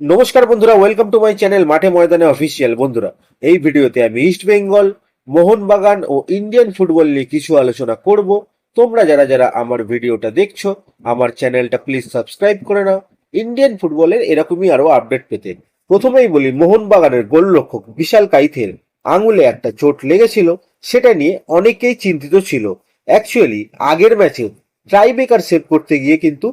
নমস্কার বন্ধুরা welcome to my channel মাঠে ময়দানে অফিসিয়াল বন্ধুরা, এই ভিডিওতে আমি ইস্ট বেঙ্গল মোহনবাগান ও ইন্ডিয়ান ফুটবল নিয়ে কিছু আলোচনা করব। তোমরা যারা যারা আমার ভিডিওটা দেখছ, আমার চ্যানেলটা প্লিজ সাবস্ক্রাইব করে নাও। ইন্ডিয়ান ফুটবলের এরকমই আরও আপডেট পেতে। প্রথমেই বলি, মোহনবাগানের গোলরক্ষক বিশাল কাইথের আঙুলে একটা চোট লেগেছিল, সেটা নিয়ে অনেকেই চিন্তিত ছিল। অ্যাকচুয়ালি আগের ম্যাচে ট্রাইবেকার সেভ করতে গিয়ে কিন্তু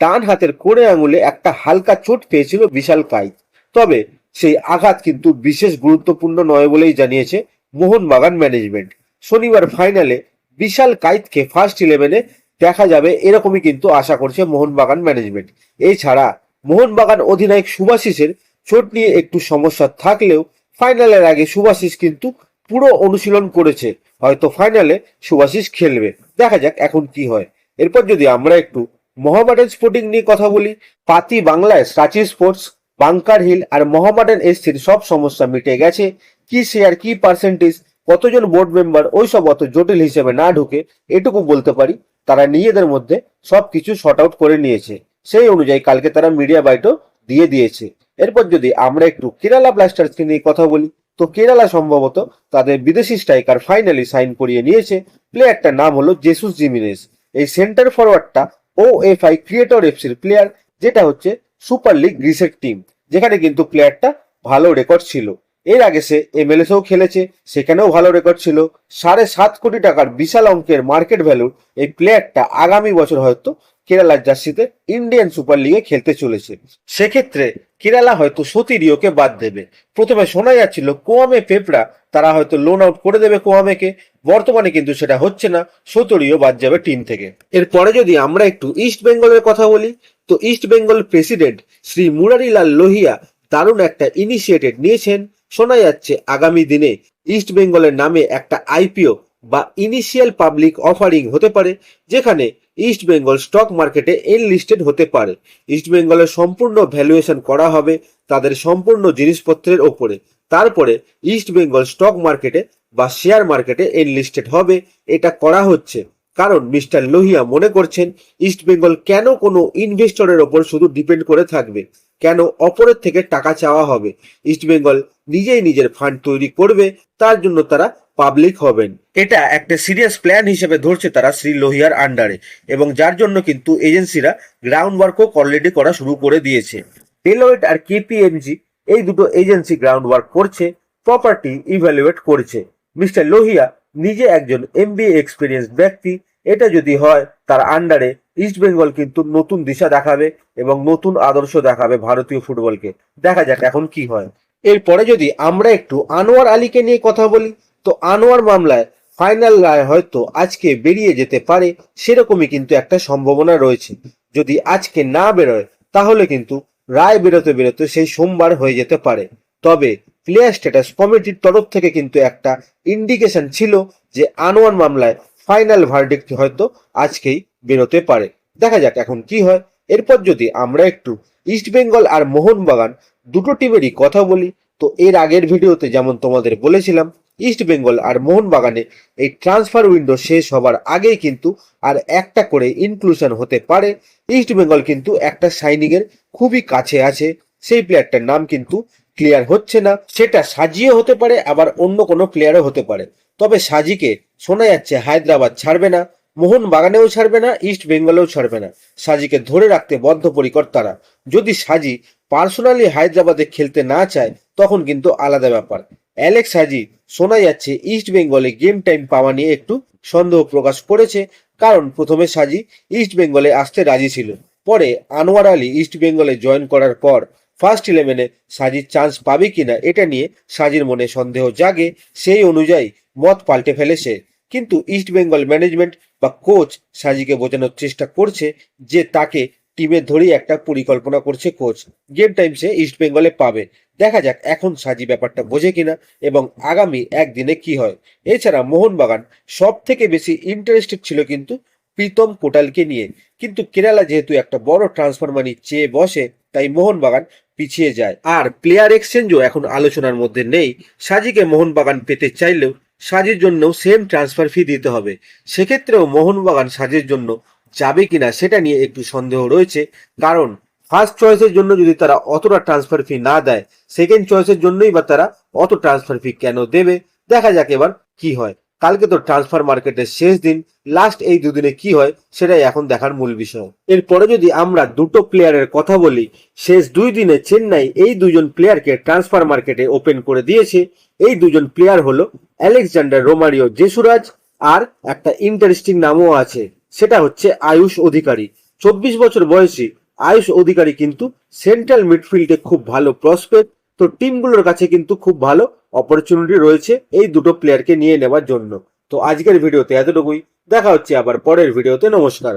ডান হাতের কোড়ে আঙুলে একটা হালকা চোট পেয়েছিল বিশাল কাইত। তবে সেই আঘাত কিন্তু বিশেষ গুরুত্বপূর্ণ নয় বলেই জানিয়েছে মোহনবাগান ম্যানেজমেন্ট। শনিবার ফাইনালে বিশাল কাইতকে ফার্স্ট ইলেভেনে দেখা যাবে এরকমই কিন্তু আশা করছে মোহনবাগান ম্যানেজমেন্ট। এছাড়া মোহনবাগান অধিনায়ক সুভাশিসের চোট নিয়ে একটু সমস্যা থাকলেও ফাইনালের আগে সুভাশিস কিন্তু পুরো অনুশীলন করেছে। হয়তো ফাইনালে সুভাশিস খেলবে। দেখা যাক এখন কি হয়। এরপর যদি আমরা একটু মোহামেডান স্পোর্টিং নিয়ে কথা বলি, পাতি বাংলায় সাচি স্পোর্টস বাংকার হিল আর মোহামেডান এসসির সব সমস্যা মিটে গেছে। কি শেয়ার কি পার্সেন্টেজ কতজন বোর্ড মেম্বার ওই সব অত জটিল হিসেবে না ঢুকে এটুকু বলতে পারি, তারা নিজেদের মধ্যে সব কিছু শর্ট আউট করে নিয়েছে। সেই অনুযায়ী কালকে তারা মিডিয়া বাইটও দিয়ে দিয়েছে। এরপর যদি আমরা একটু কেরালা ব্লাস্টার্সকে নিয়ে কথা বলি, তো কেরালা সম্ভবত তাদের বিদেশি স্ট্রাইকার ফাইনালি সাইন করিয়ে নিয়েছে। প্লেয়ারটার নাম হলো জেসুস জিমিনেস এই সেন্টার ফরওয়ার্ডটা ও এফ আই ক্রিয়েটর এফসির প্লেয়ার যেটা হচ্ছে সুপার লিগ গ্রিসের টিম যেখানে কিন্তু প্লেয়ারটা ভালো রেকর্ড ছিল। এর আগে সে এমএলএসেও খেলেছে, সেখানেও ভালো রেকর্ড ছিল। সাড়ে সাত কোটি টাকার বিশাল অঙ্কের মার্কেট ভ্যালুর এই প্লেয়ারটা আগামী বছর হয়তো কেরালার জার্সিতে ইন্ডিয়ান সুপার লিগে খেলতে চলেছে। সেক্ষেত্রে কেরালা হয়তো সতীরিওকে বাদ দেবে। প্রথমে শোনা যাচ্ছিল কোয়ামে পেপড়া তারা হয়তো লোন আউট করে দেবে কোয়ামেকে। বর্তমানে কিন্তু সেটা হচ্ছে না সতরিও বাদ যাবে টিম থেকে। এরপরে যদি আমরা একটু ইস্ট বেঙ্গলের কথা বলি, তো ইস্ট বেঙ্গল প্রেসিডেন্ট শ্রী মুরারিলাল লোহিয়া দারুণ একটা ইনিশিয়েটিভ নিয়েছেন। শোনা যাচ্ছে আগামী দিনে ইস্ট বেঙ্গলের নামে একটা আইপিও বা ইনিশিয়াল পাবলিক অফারিং হতে পারে, যেখানে ইস্ট বেঙ্গল স্টক মার্কেটে এনলিস্টেড হতে পারে। ইস্ট বেঙ্গলের সম্পূর্ণ ভ্যালুয়েশন করা হবে তাদের সম্পূর্ণ জিনিসপত্রের ওপরে। তারপরে ইস্ট বেঙ্গল স্টক মার্কেটে বা শেয়ার মার্কেটে এনলিস্টেড হবে, এটা করা হচ্ছে। কারণ মিস্টার লোহিয়া মনে করছেন ইস্ট বেঙ্গল কেন কোনো ইনভেস্টরের ওপর শুধু ডিপেন্ড করে থাকবে? কেন অপরের থেকে টাকা চাওয়া হবে? ইস্ট বেঙ্গল নিজেই নিজের ফান্ড তৈরি করবে, তার জন্য তারা পাবলিক হবেন। এটা একটা সিরিয়াস প্ল্যান হিসেবে ধরছে তারা শ্রী লোহিয়ার আন্ডারে এবং যার জন্য কিন্তু এজেন্সিরা গ্রাউন্ড ওয়ার্কও অলরেডি করা শুরু করে দিয়েছে। ডেলোয়েট আর কেপিএমজি এই দুটো এজেন্সি গ্রাউন্ড ওয়ার্ক করছে প্রপার্টি ইভ্যালুয়েট করছে। মিস্টার লোহিয়া নিজে একজন এমবিএ এক্সপিরিয়েন্স ব্যক্তি, এটা যদি হয়, তার আন্ডারে ইস্ট বেঙ্গল কিন্তু নতুন দিশা দেখাবে এবং নতুন আদর্শ দেখাবে ভারতীয় ফুটবলকে। দেখা যাক এখন কি হয়। এরপরে যদি আমরা একটু আনোয়ার আলীকে নিয়ে কথা বলি, তো আনোয়ার মামলায় ফাইনাল রায় হয়তো আজকে বেরিয়ে যেতে পারে, সেরকমই কিন্তু একটা সম্ভাবনা রয়েছে। যদি আজকে না বেরোয়, তাহলে কিন্তু রায় বেরোতে বেরোতে সেই সোমবার হয়ে যেতে পারে। তবে প্লেয়ার স্ট্যাটাস কমিটির তরফ থেকে কিন্তু একটা ইন্ডিকেশন ছিল যে আনোয়ার মামলায় ফাইনাল ভার্ডিক্ট হয়তো আজকেই বেরোতে পারে। দেখা যাক এখন কি হয়। এরপর যদি আমরা একটু ইস্ট বেঙ্গল আর মোহনবাগান দুটো টিমেরই কথা বলি, তো এর আগের ভিডিওতে যেমন তোমাদের বলেছিলাম ইস্ট বেঙ্গল আর মোহনবাগানে এই ট্রান্সফার উইন্ডো শেষ হবার আগেই কিন্তু আর একটা করে ইনক্লুশন হতে পারে। ইস্ট বেঙ্গল কিন্তু একটা সাইনিং এর খুবই কাছে আছে। সেই প্লেয়ারটার নাম কিন্তু ক্লিয়ার হচ্ছে না, সেটা সাজিয়ে হতে পারে, আবার অন্য কোনো প্লেয়ারও হতে পারে। তবে সাজিকে শোনা যাচ্ছে হায়দ্রাবাদ ছাড়বে না মোহন বাগানেও ছাড়বে না ইস্ট বেঙ্গলেও ছাড়বে না। সাজিকে ধরে রাখতে বদ্ধপরিকর তারা যদি সাজি পার্সোনালি হায়দ্রাবাদে খেলতে না চায়, তখন কিন্তু আলাদা ব্যাপার। অ্যালেক্স সাজি শোনা যাচ্ছে ইস্ট বেঙ্গলে গেম টাইম পাওয়া নিয়ে একটু সন্দেহ প্রকাশ করেছে, কারণ প্রথমে সাজি ইস্ট বেঙ্গলে আসতে রাজি ছিল। পরে আনোয়ার আলী ইস্ট বেঙ্গলে জয়েন করার পর ফার্স্ট ইলেভেনে সাজির চান্স পাবে কিনা, এটা নিয়ে সাজির মনে সন্দেহ জাগে, সেই অনুযায়ী মত পাল্টে ফেলে সে কিন্তু ইস্ট বেঙ্গল ম্যানেজমেন্ট বা কোচ সাজিকে বোঝানোর চেষ্টা করছে যে তাকে টিমে ধরেই একটা পরিকল্পনা করছে কোচ গেম টাইম সে ইস্ট বেঙ্গলে পাবে। দেখা যাক এখন সাজি ব্যাপারটা বোঝে কিনা এবং আগামী একদিনে কি হয়। এছাড়া মোহনবাগান সব থেকে বেশি ইন্টারেস্টেড ছিল কিন্তু প্রীতম কোটালকে নিয়ে। কিন্তু কেরালা যেহেতু একটা বড় ট্রান্সফার চেয়ে বসে, তাই মোহনবাগান পিছিয়ে যায়। আর প্লেয়ার এক্সচেঞ্জও এখন আলোচনার মধ্যে নেই। সাজিকে মোহনবাগান পেতে চাইলেও সাজির জন্যও সেম ট্রান্সফার ফি দিতে হবে। সেক্ষেত্রেও মোহনবাগান সাজির জন্য যাবে কিনা সেটা নিয়ে একটু সন্দেহ রয়েছে। কারণ ফার্স্ট চয়েসের জন্য যদি তারা অতটা ট্রান্সফার ফি না দেয় সেকেন্ড চয়েসের জন্যই বা তারা অত ট্রান্সফার ফি কেন দেবে? দেখা যাক এবার কি হয়। কালকে তো ট্রান্সফার মার্কেটের শেষ দিন লাস্ট এই দুদিনে কি হয় সেটাই এখন দেখার মূল বিষয়। এরপরে যদি আমরা দুটো প্লেয়ারের কথা বলি, শেষ দুই দিনে চেন্নাই এই দুজন প্লেয়ারকে ট্রান্সফার মার্কেটে ওপেন করে দিয়েছে। এই দুজন প্লেয়ার হলো আলেকজান্ডার রোমারিও জেসুরাজ আর একটা ইন্টারেস্টিং নামও আছে, সেটা হচ্ছে আয়ুষ অধিকারী। চব্বিশ বছর বয়সী আয়ুষ অধিকারী কিন্তু সেন্ট্রাল মিডফিল্ডে খুব ভালো প্রসপেক্ট তো টিমগুলোর কাছে কিন্তু খুব ভালো অপরচুনিটি রয়েছে এই দুটো প্লেয়ারকে নিয়ে নেওয়ার জন্য। তো আজকের ভিডিওতে এতটুকুই। দেখা হচ্ছে আবার পরের ভিডিওতে। নমস্কার।